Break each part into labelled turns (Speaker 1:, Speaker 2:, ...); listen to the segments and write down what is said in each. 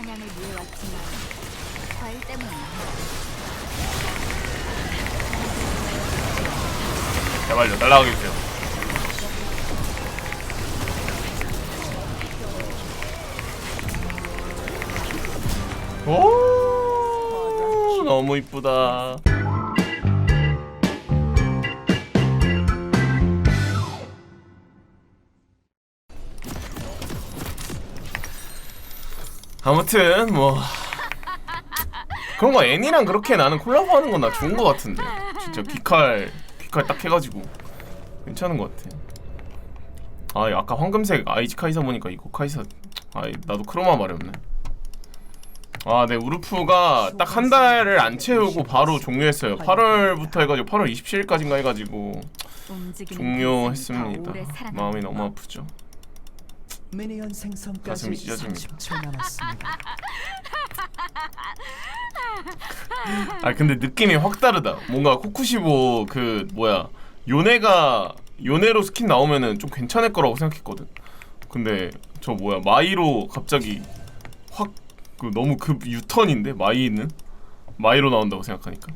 Speaker 1: 사냥을 위해 왔지만 과일 때문에
Speaker 2: 제발요 날라가게 해주세요. 오 너무 이쁘다 아무튼 뭐 그런 거 애니랑 그렇게 나는 콜라보 하는 건 나 좋은 거 같은데 진짜 귀칼 귀칼 딱 해가지고 괜찮은 것 같아. 아 아까 황금색 아이지 카이사 보니까 이거 카이사 아 나도 크로마 말했네. 아네 우르프가 딱 한 달을 안 채우고 바로 종료했어요. 8월부터 해가지고 8월 27일까지인가 해가지고 종료했습니다. 마음이 너무
Speaker 1: 법.
Speaker 2: 아프죠.
Speaker 3: 미니언 생성까지
Speaker 2: 가슴이 찢어집니다.
Speaker 3: 30초 남았습니다.
Speaker 2: 아 근데 느낌이 확 다르다. 뭔가 코쿠시보 그 뭐야 요네가 요네로 스킨 나오면은 좀 괜찮을 거라고 생각했거든. 근데 저 뭐야 마이로 갑자기 확 그 너무 급 유턴인데 마이는 마이로 나온다고 생각하니까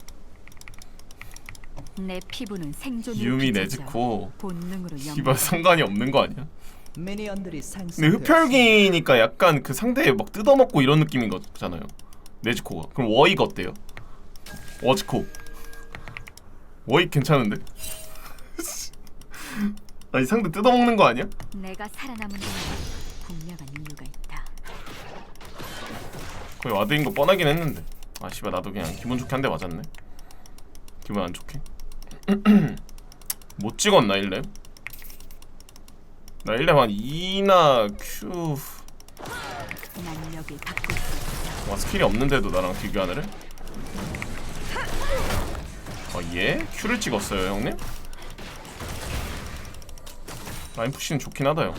Speaker 1: 내 피부는 생존으로
Speaker 2: 유미 네즈코
Speaker 1: 본능으로
Speaker 2: 씨발 상관이 없는 거 아니야?
Speaker 3: 미니언들이
Speaker 2: 근데. 흡혈귀니까 약간 그 상대 막 뜯어먹고 이런 느낌인 거잖아요. 네즈코가 그럼 워이가 어때요? 워즈코 워이 괜찮은데? 아니 상대 뜯어먹는 거 아니야?
Speaker 1: 내가 살아남은 데는 분명한 이유가 있다.
Speaker 2: 거의 와드인 거 뻔하긴 했는데 아 씨발 나도 그냥 기분 좋게 한 대 맞았네 기분 안 좋게 못 찍었나 1렙? 나 1렙 한 2나 Q. 와 스킬이 없는데도 나랑 비교하느래? 어 예? Q를 찍었어요 형님? 라인 푸시는 좋긴 하다 형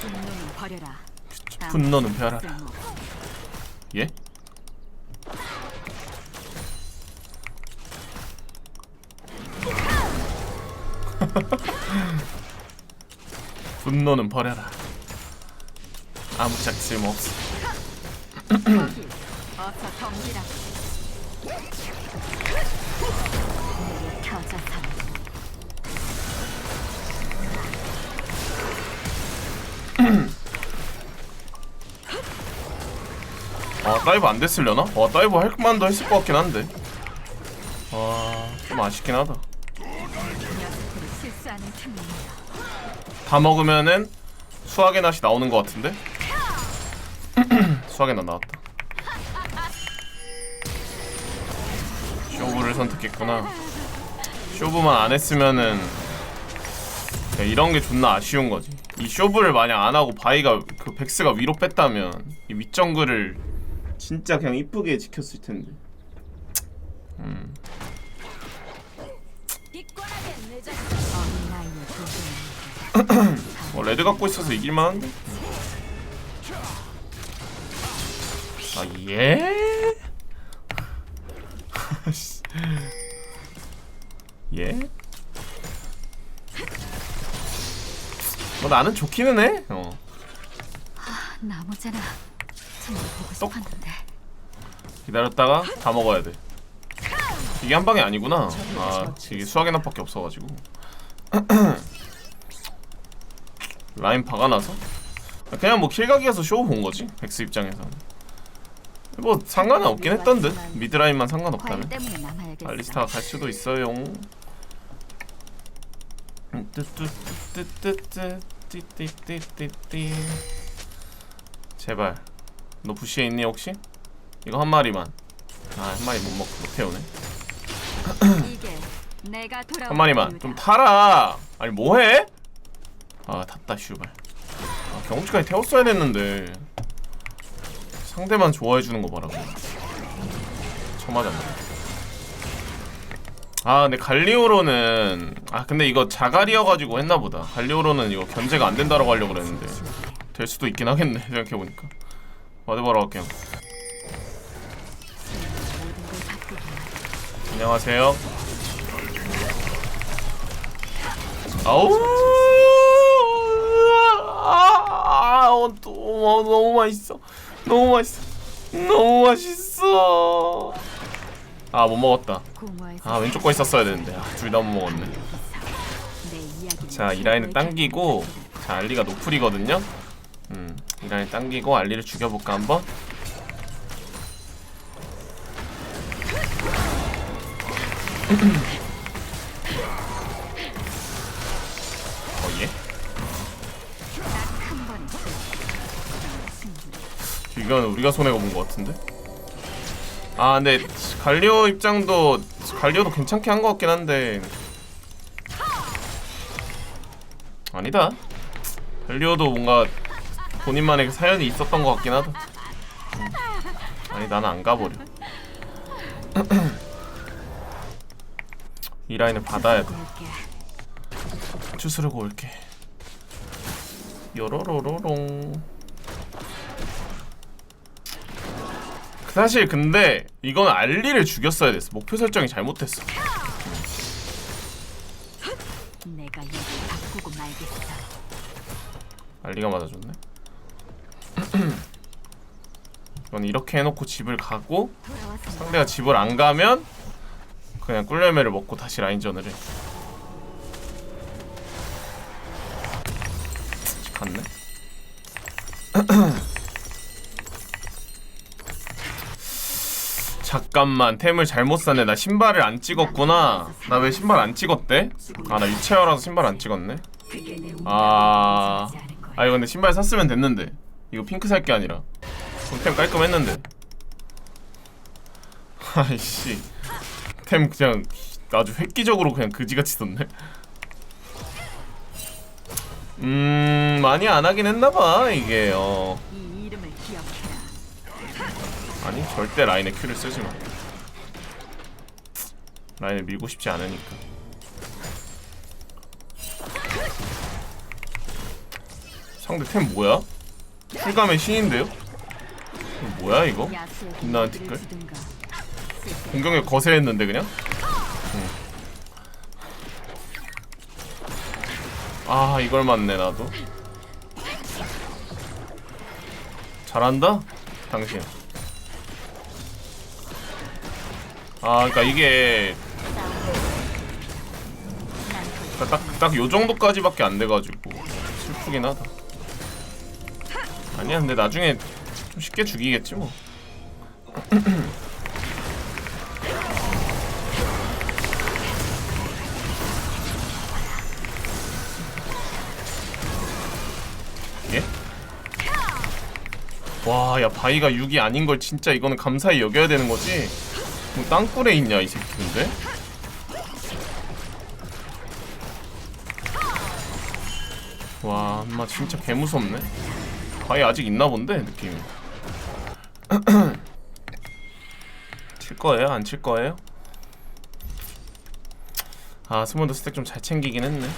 Speaker 1: 분노는 버려라. 다음
Speaker 2: 분노는 벼라
Speaker 1: 쓸모.
Speaker 2: 예? 분노는 버려라. 아무짝 쓸모없어. 아 다이브 안 됐으려나? 와 다이브 할 만도 했을 것 같긴 한데. 와좀 아쉽긴 하다
Speaker 1: 다
Speaker 2: 먹으면은 수학의 낫이 나오는 것 같은데? 수학의 낫 나왔다 쇼부를 선택했구나 쇼부만 안 했으면은 야, 이런 게 존나 아쉬운 거지 이 쇼부를 만약 안 하고 바이가 그 백스가 위로 뺐다면 이 윗정글을 진짜 그냥 이쁘게 지켰을 텐데 음.
Speaker 1: 어,
Speaker 2: 레드 갖고 있어서 이길만 한데? 아 예? 씨. 예? 뭐 나는 좋기는 해. 어.
Speaker 1: 나무잖아. 정말 보고
Speaker 2: 떡.
Speaker 1: 싶었는데.
Speaker 2: 기다렸다가 다 먹어야 돼. 이게 한 방이 아니구나. 아 이게 수학의 납밖에 없어가지고. 라인 박아놔서 그냥 뭐 킬각이어서 쇼 본거지 백스 입장에서는 뭐 상관은 없긴 했던 듯 미드라인만 상관없다면 알리스타가 갈 수도 있어요 제발 너 부시에 있니 혹시? 이거 한 마리만 아 한 마리 못먹못 태우네 한 마리만 좀 타라 아니 뭐해? 아 탔다 슈발. 아, 경험치까지 태웠어야 됐는데. 상대만 좋아해 주는 거 봐라. 처맞았네. 아 근데 갈리오로는 아 근데 이거 자갈이어가지고 했나보다. 갈리오로는 이거 견제가 안 된다라고 하려고 그랬는데. 될 수도 있긴 하겠네 생각해보니까. 와드 보러 갈게요.
Speaker 1: 모든 걸 바꾸기
Speaker 2: 안녕하세요. 아우 어, 또, 어, 너무 맛있어. 너무 맛있어. 너무 맛있어. 아 못 먹었다. 아 왼쪽 거 있었어야 되는데. 아, 둘다 못 먹었네. 자 이 라인을 당기고 자 알리가 노플이거든요. 음 이 라인 당기고 알리를 죽여볼까 한번 이건 우리가 손해가 본 것 같은데? 아 근데 갈리오 입장도 갈리오도 괜찮게 한 것 같긴 한데. 아니다. 갈리오도 뭔가 본인만의 그 사연이 있었던 것 같긴 하다. 음. 아니 나는 안 가버려. 이 라인을 받아야 돼.
Speaker 1: 볼게.
Speaker 2: 주스르고 올게. 요로로로롱 사실 근데 이건 알리를 죽였어야 됐어. 목표 설정이 잘못됐어.
Speaker 1: 내가 바꾸고 말겠어.
Speaker 2: 알리가 맞아줬네. 이건 이렇게 해놓고 집을 가고
Speaker 1: 돌아와서
Speaker 2: 상대가 집을 안 가면 그냥 꿀열매를 먹고 다시 라인전을 해. 갔네 잠깐만 템을 잘못 샀네. 나 신발을 안 찍었구나. 나 왜 신발 안 찍었대? 아 나 위체어라서 신발 안 찍었네. 아... 아 이거 근데 신발 샀으면 됐는데. 이거 핑크 살 게 아니라. 템 깔끔했는데. 아이씨. 템 그냥 아주 획기적으로 그냥 그지같이 썼네. 음 많이 안 하긴 했나봐 이게. 어. 아니 절대 라인에 큐를 쓰지 마 라인을 밀고 싶지 않으니까 상대 템 뭐야? 출감의 신인데요? 뭐야 이거? 빛나는 티끌? 공격력 거세했는데 그냥? 응. 아 이걸 맞네 나도 잘한다? 당신 아 그니까 이게 딱 딱 요 정도까지밖에 안 돼가지고 슬프긴 하다 아니야 근데 나중에 좀 쉽게 죽이겠지 뭐 예? 와, 야 바위가 6이 아닌 걸 진짜 이거는 감사히 여겨야 되는 거지. 뭐 땅굴에 있냐 이 새끼 근데? 와, 엄마 진짜 개 무섭네. 바위 아직 있나 본데 느낌이. 칠 거예요? 안 칠 거예요? 아, 스몬드 스택 좀 잘 챙기긴 했네.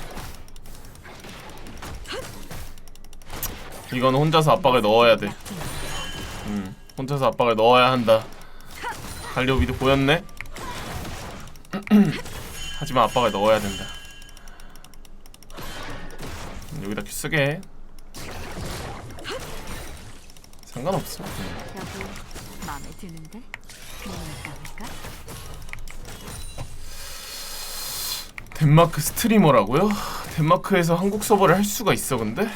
Speaker 2: 이건 혼자서 압박을 넣어야 돼. 음, 혼자서 압박을 넣어야 한다. 갈리오 미드 보였네? 하지만 압박을 넣어야 된다. 음, 여기다 큐 쓰게 해. 상관없어. 음.
Speaker 1: 여보, 마음에 드는데?
Speaker 2: 덴마크 스트리머라고요? 덴마크에서 한국 서버를 할 수가 있어 근데?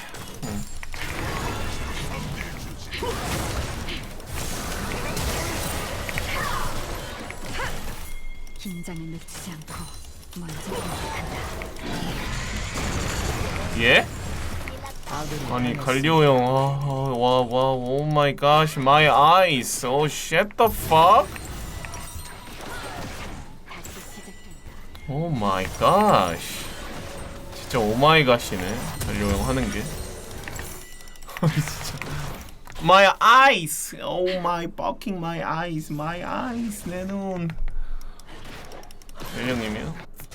Speaker 2: 갈리오 형, 와 와 오 마이 갓, my eyes, oh shit the fuck,
Speaker 1: 다시 시작된다.
Speaker 2: oh my gosh, 진짜 오 마이 갓이네 갈리오 형 하는 게, 진짜, my eyes, oh my fucking my eyes, my eyes 내 눈, 일령님이요?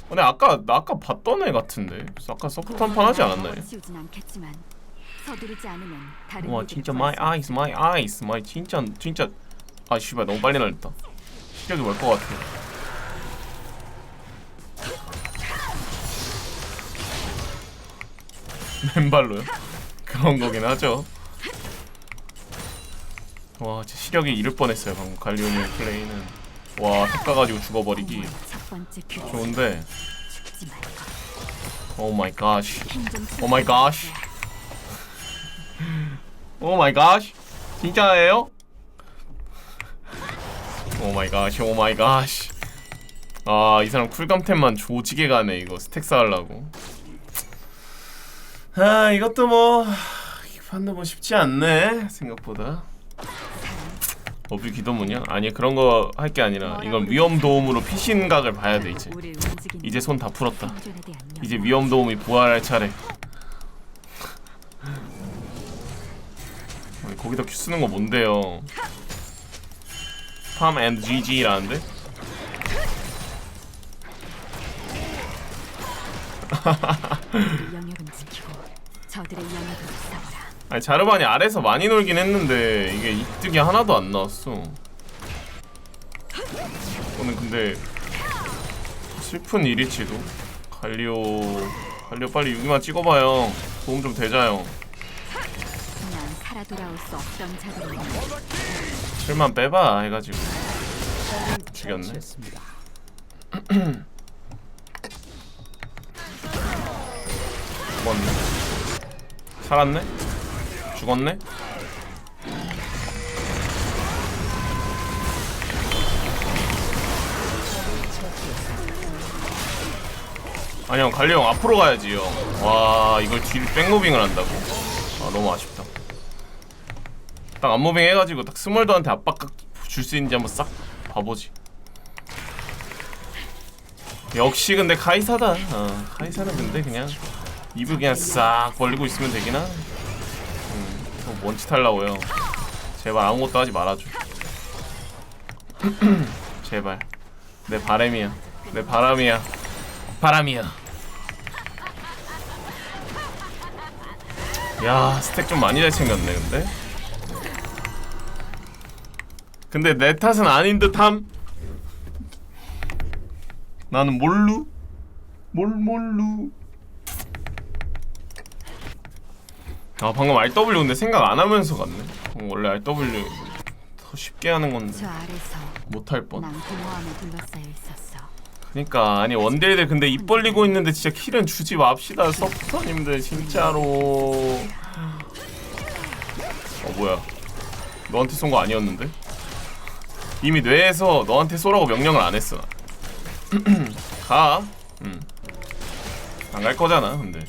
Speaker 2: 근데 아까 나 아까 봤던 애 같은데, 아까 서포트 한판 하지 않았나요?
Speaker 1: 서두르지 않으면 다른
Speaker 2: 와 진짜 my
Speaker 1: 있을
Speaker 2: eyes, my eyes, my 진짜 진짜. 아 씨발 너무 빨리 날렸다. 시력이 멀것 같아. 맨발로요? 그런 거긴 하죠. 와 진짜 시력이 잃을 뻔했어요 방금. 갈리오니의 플레이는. 와 탁 가가지고 죽어버리기. 좋은데. 오 마이 갓 오 마이 갓 오 마이 갓 진짜예요? 오 마이 갓, 오 마이 갓. 아, 이 사람 쿨감템만 조지게 가네, 이거 스택 쌓으려고. 아, 이것도 뭐 판도 뭐 쉽지 않네, 생각보다. 어뷰 기도문이야? 아니, 그런 거 할 게 아니라 이건 위험 도움으로 피신각을 봐야 돼, 이제. 이제 손 다 풀었다. 이제. 위험 도움이 부활할 차례. 아니, 거기다 큐 쓰는 거 뭔데요? 팜 앤드 GG라는데? 아니 자르반이 아래서 많이 놀긴 했는데 이게 이득이 하나도 안 나왔어. 오늘 근데 슬픈 일일지도 갈리오 갈리오 빨리 6위만 찍어봐요. 도움 좀 되자요.
Speaker 1: 난 살아 돌아올 수 없던 자들을
Speaker 2: 7만 빼봐 해가지고 죽였네. 죽었네. 살았네? 죽었네? 아니 형 갈리 형 앞으로 가야지 형와 이걸 뒤를 백무빙을 한다고? 아 너무 아쉽다 딱 앞무빙 해가지고 딱 스몰더한테 압박 줄수 있는지 한번 싹 봐보지 역시 근데 카이사다 어, 카이사는 근데 그냥 입을 그냥 싹 벌리고 있으면 되기나? 음, 또 원치 탈라고요. 제발 아무것도 하지 말아줘. 제발. 내 바람이야. 내 바람이야. 바람이야. 야, 스택 좀 많이 잘 챙겼네, 근데. 근데 내 탓은 아닌 듯함. 나는 몰루. 몰 몰루. 아 방금 RW 근데 생각 안 하면서 갔네. 어, 원래 RW 더 쉽게 하는 건데
Speaker 1: 저 아래서
Speaker 2: 못할 뻔.
Speaker 1: 난 공허함에 둘러싸여 있었어.
Speaker 2: 그니까 아니 원딜들 근데 입 벌리고 있는데 진짜 킬은 주지 맙시다 서포터님들 진짜로. 어 뭐야? 너한테 쏜 거 아니었는데? 이미 뇌에서 너한테 쏘라고 명령을 안 했어. 가. 응. 안갈 거잖아 근데.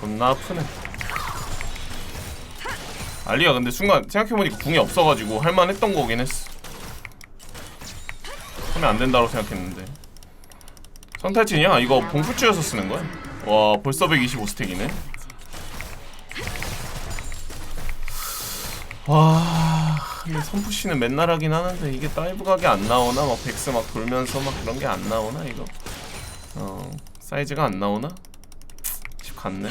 Speaker 2: 존나 아프네. 알리가 근데 순간 생각해보니까 궁이 없어가지고 할만했던 거긴 했어. 하면 안 된다고 생각했는데. 선탈진이야? 이거 봉푸츠여서 쓰는 거야? 와 벌써 125스택이네. 와 근데 선푸시는 맨날 하긴 하는데 이게 다이브 각이 안 나오나? 막 백스 막 돌면서 막 그런 게 안 나오나 이거? 어 사이즈가 안 나오나? 집 갔네.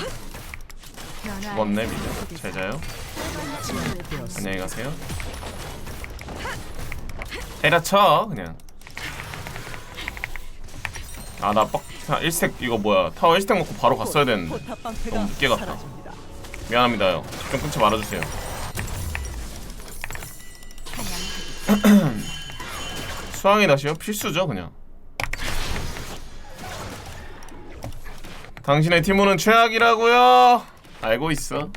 Speaker 2: 죽었네 미녀. 잘 자요. 안녕히 가세요. 때려쳐 그냥. 아나 뻑. 1스택 이거 뭐야 타워 1스택 먹고 바로 갔어야 되는데 너무 늦게 갔다. 미안합니다 형. 좀 끊지 말아주세요. 수학이 다시요? 필수죠 그냥. 당신의 팀원은 최악이라고요. 알고 있어.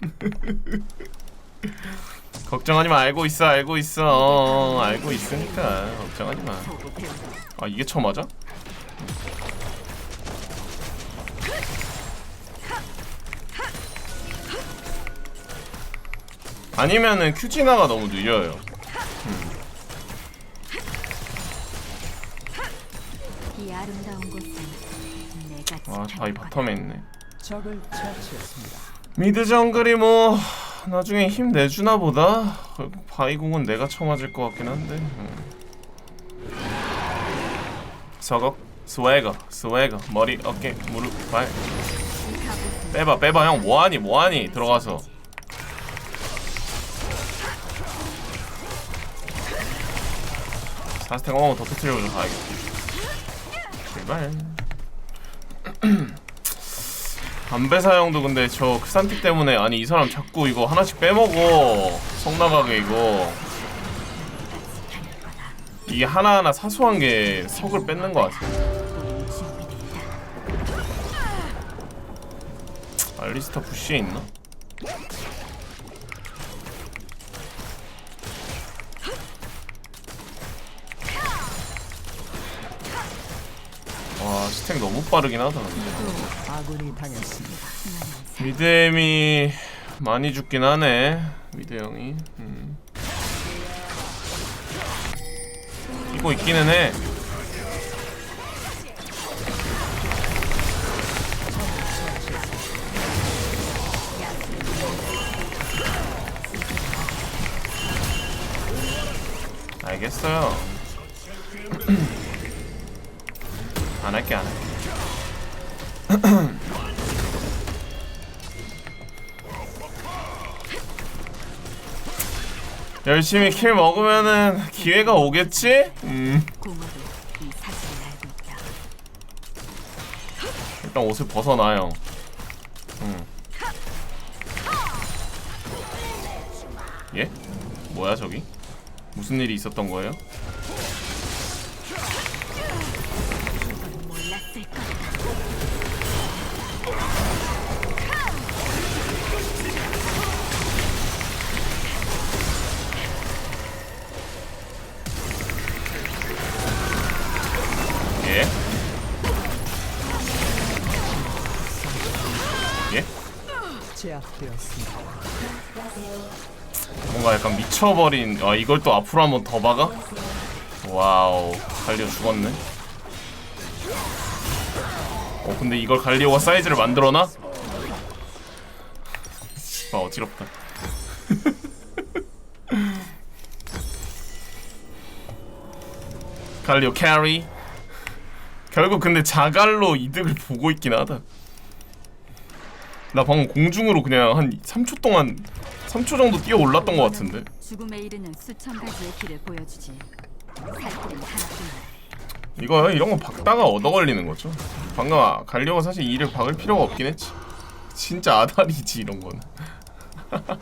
Speaker 2: 걱정하지 마. 알고 있어. 알고 있어. 어, 알고 있으니까 걱정하지 마. 아 이게 처음 맞아? 아니면은 큐지나가 너무 느려요.
Speaker 1: 내가
Speaker 2: 아,
Speaker 1: 지켜낼 거다.
Speaker 2: 바텀에 있네. 미드 정글이 뭐 나중에 힘 내주나 보다. 결국 바이공은 내가 쳐맞을 것 같긴 한데. 음. 서걱, 스웨거, 스웨거, 머리, 어깨, 무릎, 발. 빼봐, 빼봐, 형 뭐하니, 뭐하니 들어가서. 사스택 한번 더 터트려줘 가야겠다. 제발 담배 사용도 근데 저 크산티 때문에 아니 이 사람 자꾸 이거 하나씩 빼먹어 성 나가게 이거 이게 하나하나 사소한 게 석을 뺏는 것 같아
Speaker 1: 우리 준비됐다.
Speaker 2: 알리스타 부시에 있나? 스택 너무 빠르긴 하다.
Speaker 3: 아군이 당했습니다.
Speaker 2: 미드엠이 많이 죽긴 하네 미드 형이 음. 이거 있기는 해 알겠어요 안 할게 안 할게 열심히 킬 먹으면은 기회가 오겠지? 음. 일단 옷을 벗어놔요 음. 예? 뭐야 저기? 무슨 일이 있었던 거예요? 미쳐버린 아 이걸 또 앞으로 한번 더 박아? 와우 갈리오 죽었네 어 근데 이걸 갈리오가 사이즈를 만들어놔? 아 어지럽다 갈리오 캐리 결국 근데 자갈로 이득을 보고 있긴 하다 나 방금 공중으로 그냥 한 3초 동안 3초 정도 뛰어 올랐던 것 같은데
Speaker 1: 죽음에 이르는 수천 가지의 길을 보여주지. 살 길은 하나뿐이야.
Speaker 2: 이거 이런 거 박다가 얻어 걸리는 거죠 방금 아, 갈려고 사실 이를 박을 필요가 없긴 했지 진짜 아다리지 이런 거는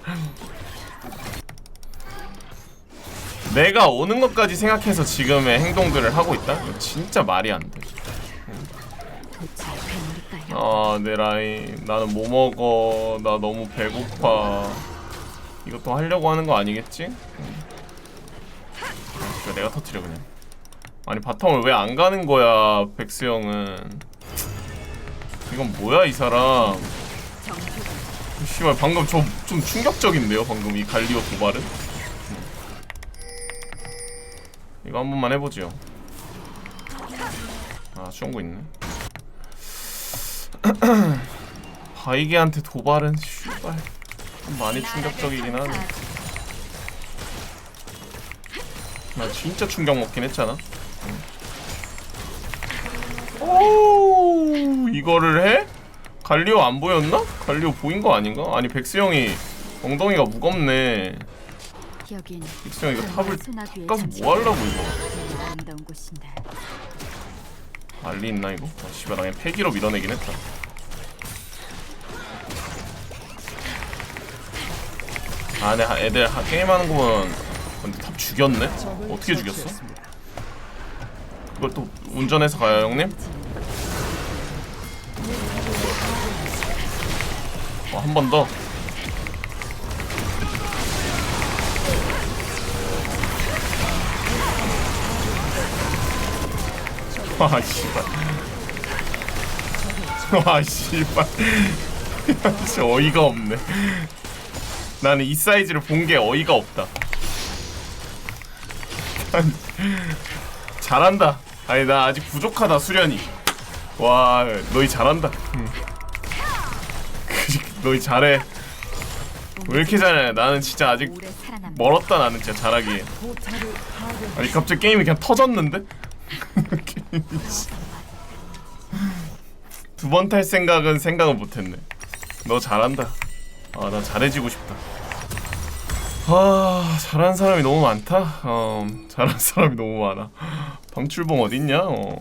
Speaker 2: 내가 오는 것까지 생각해서 지금의 행동들을 하고 있다? 이거 진짜 말이 안돼
Speaker 1: 도대체 괴물일까요?
Speaker 2: 아, 내 라인. 나는 뭐 먹어. 나 너무 배고파. 이것도 하려고 하는 거 아니겠지? 음. 아, 내가 터트려 그냥. 아니 바텀을 왜 안 가는 거야, 백스 형은. 이건 뭐야 이 사람? 씨발 방금 저좀 충격적인데요, 방금 이 갈리오 도발은. 음. 이거 한 번만 해보죠. 아, 수영구 있네. 바이게한테 도발은 씨발 좀 많이 충격적이긴 하네. 나 진짜 충격 먹긴 했잖아. 응. 오 이거를 해? 갈리오 안 보였나? 갈리오 보인 거 아닌가? 아니 백스 형이 엉덩이가 무겁네.
Speaker 1: 여긴
Speaker 2: 백스 형 이거 탑을
Speaker 1: 소나기의
Speaker 2: 가서 뭐 하려고 이거?
Speaker 1: 제일 아름다운 곳인데
Speaker 2: 알리 있나 이거? 아 씨발 나 그냥 패기로 밀어내긴 했다. 아, 네, 애들 하- 게임하는 거 보면 근데 탑 죽였네? 어떻게 죽였어? 이걸 또 운전해서 가요 형님? 어, 한 번 더. 와 씨발. 와 씨발. 진짜 어이가 없네. 나는 이 사이즈를 본 게 어이가 없다. 잘한다. 아니 나 아직 부족하다 수련이. 와 너희 잘한다. 응. 너희 잘해. 왜 이렇게 잘해? 나는 진짜 아직 멀었다 나는 진짜 잘하기.
Speaker 3: 포탑을 파괴.
Speaker 2: 아니 갑자기 게임이 그냥 터졌는데? 두 번 탈 생각은 생각은 못했네. 너 잘한다. 아 나 잘해지고 싶다. 아 잘하는 사람이 너무 많다. 어 잘하는 사람이 너무 많아. 방출봉 어딨냐? 어.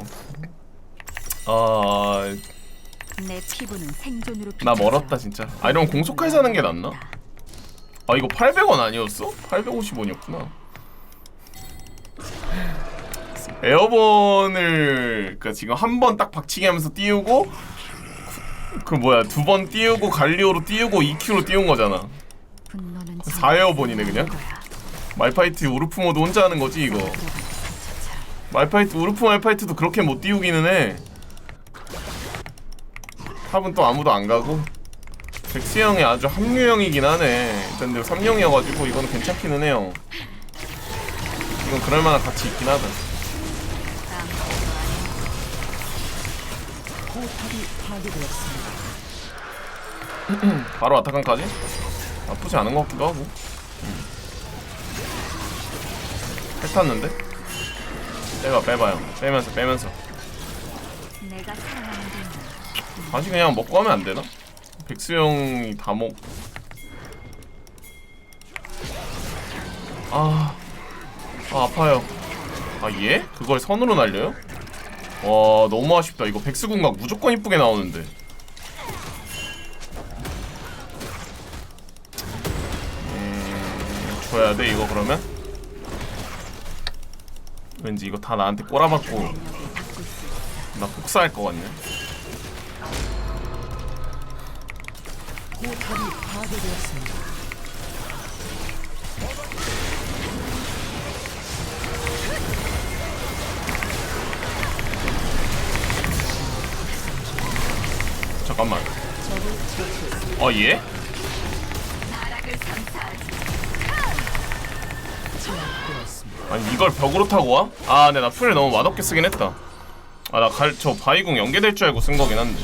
Speaker 2: 아,
Speaker 1: 내 피부는 생존으로
Speaker 2: 나 멀었다 진짜. 아 이러면 공속할 사는 게 낫나? 아 이거 800원 아니었어? 850원이었구나. 에어본을 그러니까 지금 한 번 딱 박치기 하면서 띄우고 그 뭐야 두 번 띄우고 갈리오로 띄우고 EQ로 띄운 거잖아.
Speaker 1: 분노는
Speaker 2: 4에어본이네 그냥. 말파이트 우르프 모드 혼자 하는 거지 이거. 말파이트 우르프 말파이트도 그렇게 못 띄우기는 해. 탑은 또 아무도 안 가고. 백스 형이 아주 합류형이긴 하네. 일단 근데 3형이어가지고 이거는 괜찮기는 해요. 이건 그럴만한 가치 있긴 하다. 바로 아타칸까지? 나쁘지 않은 것 같기도 하고. 음. 뺐탔는데? 빼봐 빼봐요. 빼면서 빼면서.
Speaker 1: 내가
Speaker 2: 다시 그냥 먹고 하면 안 되나? 백수 형이 다 먹. 아, 아 아파요. 아 얘? 그걸 선으로 날려요? 와 너무 아쉽다. 이거 백수 궁각 무조건 이쁘게 나오는데. 음, 줘야 돼 이거 그러면? 왠지 이거 다 나한테 꼬라박고 나 복사할 것 같네.
Speaker 3: 포탑이 파괴되었습니다.
Speaker 2: 잠깐만. 어 얘?
Speaker 3: 제압되었습니다.
Speaker 2: 아니 이걸 벽으로 타고 와? 아 근데 나 풀을 너무 맛없게 쓰긴 했다 아 나 갈 저 바이궁 연계될 줄 알고 쓴 거긴 한데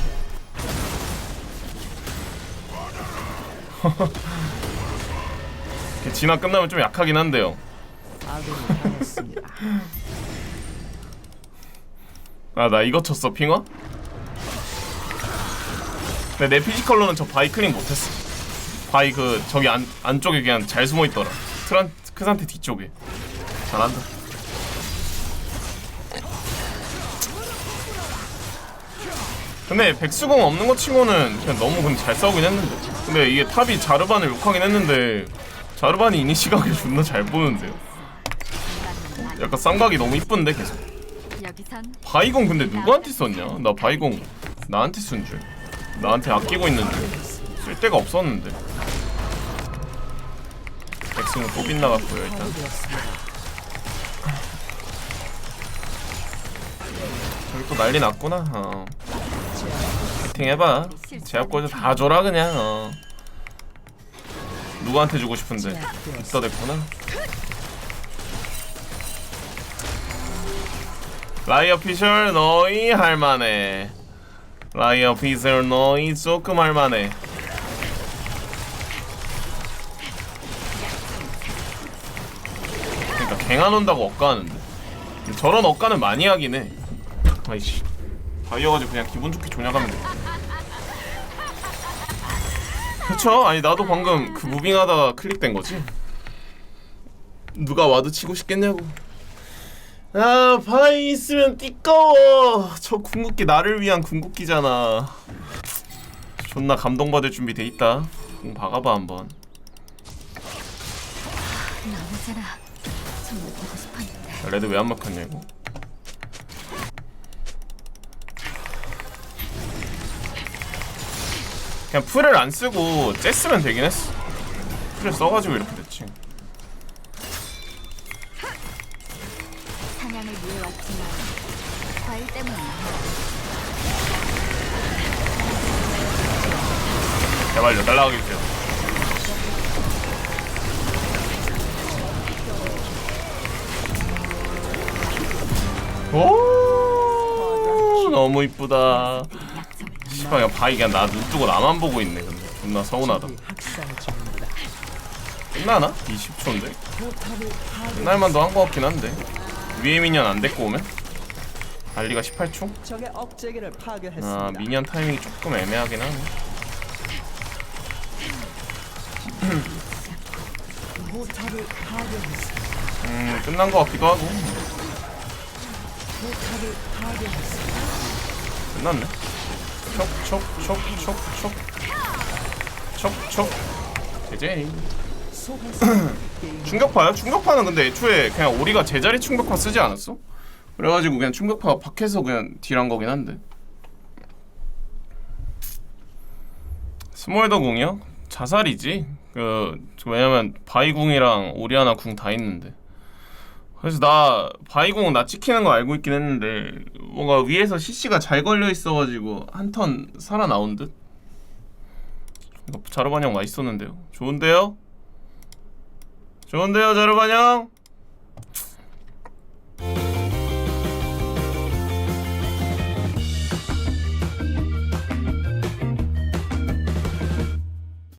Speaker 2: 진화 끝나면 좀 약하긴 한데요.
Speaker 3: 아
Speaker 2: 나 이거 쳤어 핑화? 근데 내 피지컬로는 저 바이 클릭 못했어. 바이 그 저기 안, 안쪽에 그냥 잘 숨어 있더라. 트란 크산테 뒤쪽에. 잘한다. 근데 백수공 없는 것 치고는 그냥 너무 근데 잘 싸우긴 했는데. 근데 이게 탑이 자르반을 욕하긴 했는데 자르반이 이니 시각을 존나 잘 보는데요. 약간 쌍각이 너무 이쁜데 계속. 바이공 근데 누구한테 썼냐? 나 바이공 나한테 쓴 줄. 나한테 아끼고 있는 줄. 쓸 데가 없었는데. 백승은 또 빗나갔고요 일단. 저기 또 난리 났구나. 어. 파이팅 해봐. 제압골드 다 줘라 그냥. 어. 누구한테 주고 싶은데 있어 됐구나. 라이 어 피셜 너희 할만해. 라이어 피셜 너희 조금 할만해. 그러니까 갱안 온다고 억까하는데 저런 억까는 많이 하긴 해. 아이씨. 다이어가지고 그냥 기분 좋게 조냐가면 돼. 그쵸? 아니 나도 방금 그 무빙하다가 클릭된 거지. 누가 와도 치고 싶겠냐고. 아 바이 있으면 띠꺼워. 저 궁극기 나를 위한 궁극기잖아. 존나 감동받을 준비 돼 있다. 공 박아봐 한번.
Speaker 1: 나오잖아. 정말 보고 싶었는데.
Speaker 2: 레드 왜 안 막혔냐고. 그냥 풀을 안 쓰고 째 쓰면 되긴 했어. 풀을 써가지고 이렇게.
Speaker 1: 과일 때문에
Speaker 2: 제발요 날라가게 해주세요. 오 너무 이쁘다.
Speaker 1: 약속을
Speaker 2: 씨발 야 바이 그냥 나 눈 뜨고 나만 보고 있네 근데 존나 서운하다. 끝나나? 20초인데?
Speaker 3: 포탑을 파괴.
Speaker 2: 끝날만도 한 거 같긴 한데 위에 미니언 안 데리고 오면? 알리가 18초?
Speaker 3: 적의 억제기를 파괴했습니다.
Speaker 2: 아 미니언 타이밍이 조금 애매하긴 하네
Speaker 3: 포탑을 파괴했습니다.
Speaker 2: 음 끝난 거 같기도 하고
Speaker 3: 포탑을 파괴했습니다.
Speaker 2: 끝났네 촉촉촉촉촉 촉촉 제제니
Speaker 3: 소환사 게임
Speaker 2: 충격파요? 충격파는 근데 애초에 그냥 오리가 제자리 충격파 쓰지 않았어? 그래가지고 그냥 충격파 밖에서 그냥 딜한 거긴 한데 스몰더 궁이요? 자살이지 그 왜냐면 바이궁이랑 오리아나 궁 다 있는데 그래서 나 바이궁 나 찍히는 거 알고 있긴 했는데 뭔가 위에서 CC가 잘 걸려 있어가지고 한 턴 살아나온 듯? 자르반형 맛있었는데요 좋은데요? 좋은데요 자르반형?